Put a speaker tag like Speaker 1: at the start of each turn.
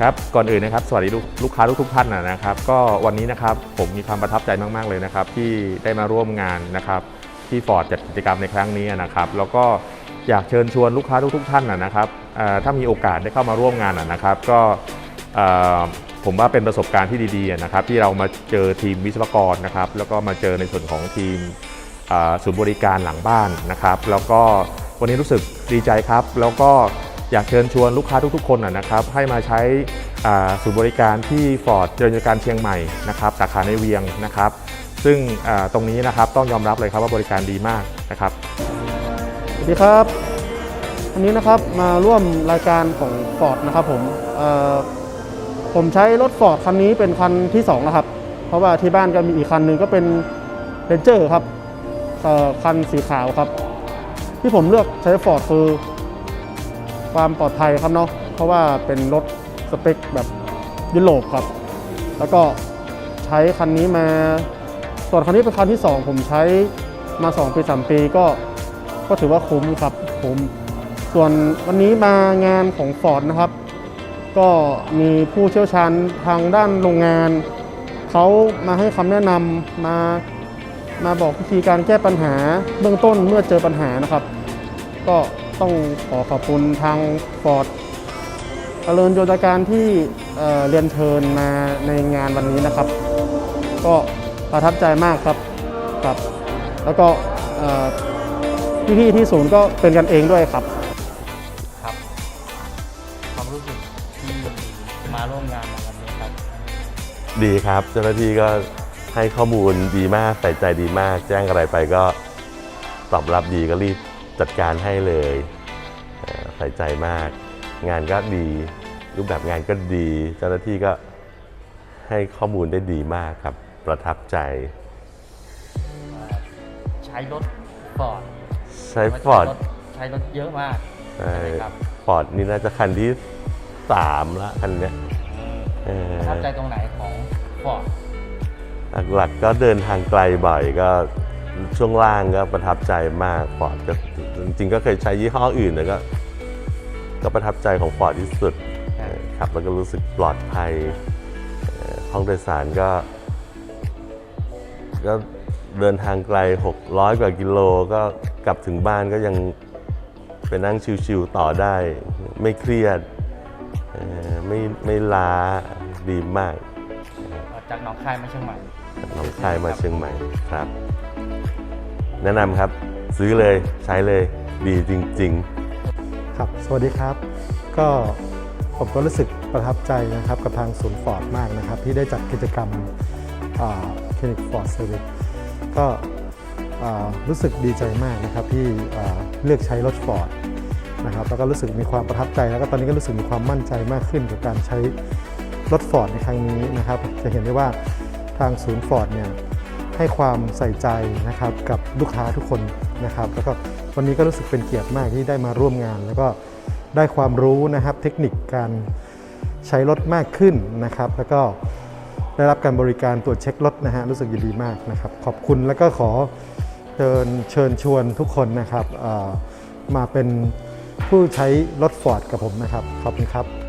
Speaker 1: ครับก่อนอื่นนะครับสวัสดีลูกค้าทุกทุกท่านนะครับ ก็วันนี้นะครับผมมีความประทับใจมาก ๆ เลยนะครับ ที่ได้มาร่วมงานนะครับ ที่ฟอร์ดจัดกิจกรรมในครั้งนี้นะครับ แล้วก็อยากเชิญชวนลูกค้าทุก ๆ ท่านนะครับถ้ามีโอกาสได้เข้ามาร่วมงานนะครับ ก็ผมว่าเป็นประสบการณ์ที่ดีๆนะครับ ที่เรามาเจอทีมวิศวกรนะครับ แล้วก็มาเจอในส่วนของทีมศูนย์บริการหลังบ้านนะครับ แล้วก็วันนี้รู้สึกดีใจครับ แล้วก็ อยากเชิญชวนลูกค้าทุกๆ คนนะครับให้มาใช้ศูนย์บริการที่ฟอร์ดเจริญการเชียงใหม่นะครับสาขาในเวียงนะครับ ซึ่งตรงนี้นะครับต้องยอมรับเลยครับว่าบริการดีมากนะครับ
Speaker 2: สวัสดีครับวันนี้นะครับมาร่วมรายการของ Ford นะครับผมผมใช้รถ Ford คันนี้เป็นคันที่2นะครับ เพราะว่าที่บ้านก็มีอีกคันหนึ่งก็เป็น Ranger ครับคันสีขาวครับ ที่ผมเลือกใช้ Ford คือ ความปลอดภัยครับเนาะเพราะว่าเป็นรถสเปคแบบยุโรปครับ แล้วก็ใช้คันนี้มาส่วนคันนี้เป็นคันที่ 2 ผมใช้มา 2 ปี 3 ปีก็ก็ถือว่าคุ้มครับคุ้มส่วนวันนี้มางานของ Ford นะครับ ก็มีผู้เชี่ยวชาญทางด้านโรงงาน เขามาให้คำแนะนำมามาบอกวิธีการแก้ปัญหาเบื้องต้นเมื่อเจอปัญหานะครับ ก็ ต้องขอขอบคุณทาง Ford เจริญโยธการที่เอ่อเรียนเชิญมาในงานวันนี้นะครับ ก็ประทับใจมากครับครับ แล้วก็เอ่อพี่ๆที่ศูนย์ก็เป็นกันเองด้วยครับ
Speaker 3: ครับ ความรู้สึกที่มาร่วมงานในวันนี้ครับ
Speaker 4: ดีครับ เจ้าหน้าที่ก็ให้ข้อมูลดีมากใส่ใจดีมาก แจ้งอะไรไปก็ตอบรับดีก็รีบ จัดการให้เลยเอ่อใส่ใจมาก งานก็ดี รูปแบบงานก็ดี เจ้าหน้าที่ก็ให้ข้อมูลได้ดีมากครับ ประทับใจ
Speaker 3: ใช้รถฟอร์ด
Speaker 4: ใช้ฟอร์ด
Speaker 3: ใช้รถเยอะมาก
Speaker 4: ใช่
Speaker 3: ใช่ไหมครับ
Speaker 4: ฟอร์ดนี่น่าจะคันที่สามละคันเนี้ยเออ
Speaker 3: ประทับใจตรงไหนของฟอร์ด
Speaker 4: หลักๆก็เดินทางไกลบ่อยก็ช่วงล่างก็ประทับใจมากฟอร์ดก็ จริงๆก็เคยใช้ยี่ห้ออื่นแต่ก็ ก็ประทับใจของฟอร์ดที่สุดเออครับแล้วก็รู้สึกปลอดภัยเอ่อห้องโดยสารก็ ก็เดินทางไกล 600 กว่ากิโลก็กลับถึงบ้านก็ยังไปนั่งชิวๆต่อได้ ไม่เครียดเอ่อไม่ไม่ล้าดีมาก
Speaker 3: จากหนองคายมาเชียงใหม่
Speaker 4: จากหนองคายมาเชียงใหม่ครับ แนะนำครับซื้อเลยใช้เลย ดีจริง ๆ
Speaker 5: ครับ สวัสดีครับ ก็ผมก็รู้สึกประทับใจนะครับกับทางศูนย์ฟอร์ดมากนะครับ ที่ได้จัดกิจกรรมคลินิกฟอร์ดเซอร์วิสก็รู้สึกดีใจมากนะครับที่เลือกใช้รถฟอร์ดนะครับแล้วก็รู้สึกมีความประทับใจแล้วก็ตอนนี้ก็รู้สึกมีความมั่นใจมากขึ้นกับการใช้รถฟอร์ดในครั้งนี้นะครับ จะเห็นได้ว่าทางศูนย์ฟอร์ดเนี่ยให้ความใส่ใจนะครับกับลูกค้าทุกคนนะครับ แล้วก็ วันนี้ก็รู้สึกเป็นเกียรติมากที่ได้มาร่วมงาน แล้วก็ได้ความรู้นะครับเทคนิคการใช้รถมากขึ้นนะครับ แล้วก็ได้รับการบริการตรวจเช็ครถนะฮะรู้สึกยินดีมากนะครับ ขอบคุณแล้วก็ขอเชิญเชิญชวนทุกคนนะครับมาเป็นผู้ใช้รถฟอร์ดกับผมนะครับ ขอบคุณครับ